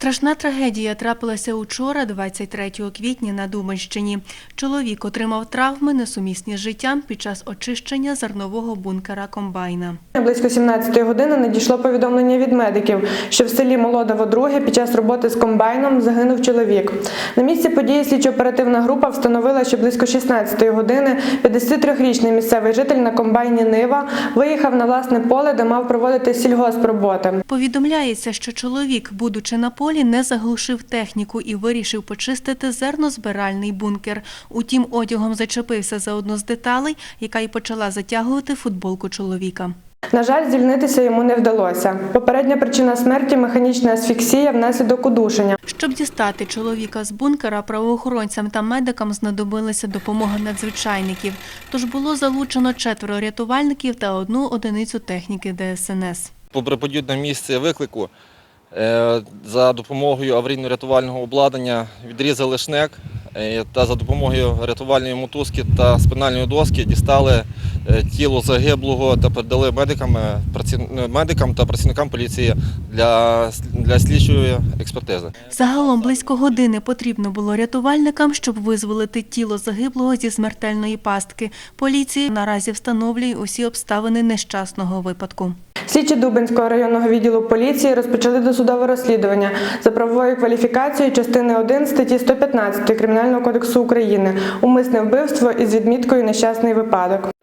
Страшна трагедія трапилася учора, 23 квітня, на Думанщині. Чоловік отримав травми, несумісні з життям під час очищення зернового бункера комбайна. Близько 17-ї години надійшло повідомлення від медиків, що в селі Молодово друге під час роботи з комбайном загинув чоловік. На місці події слідчо-оперативна група встановила, що близько 16-ї години 53-річний місцевий житель на комбайні Нива виїхав на власне поле, де мав проводити сільгоспроботи. Повідомляється, що чоловік, будучи на полі, не заглушив техніку і вирішив почистити зернозбиральний бункер. Утім, одягом зачепився за одну з деталей, яка й почала затягувати футболку чоловіка. На жаль, звільнитися йому не вдалося. Попередня причина смерті механічна асфіксія внаслідок удушення. Щоб дістати чоловіка з бункера, правоохоронцям та медикам знадобилася допомога надзвичайників. Тож було залучено четверо рятувальників та одну одиницю техніки ДСНС. Прибудуть на місце виклику. Е, За допомогою аварійно-рятувального обладнання відрізали шнек е, та за допомогою рятувальної мотузки та спинальної доски дістали е, тіло загиблого та передали медикам, медикам та працівникам поліції для, для слідчої експертизи. Загалом близько години потрібно було рятувальникам, щоб визволити тіло загиблого зі смертельної пастки. Поліція наразі встановлює усі обставини нещасного випадку. Слідчі Дубинського районного відділу поліції розпочали досудове розслідування за правовою кваліфікацією частини 1 статті 115 Кримінального кодексу України умисне вбивство із відміткою нещасний випадок.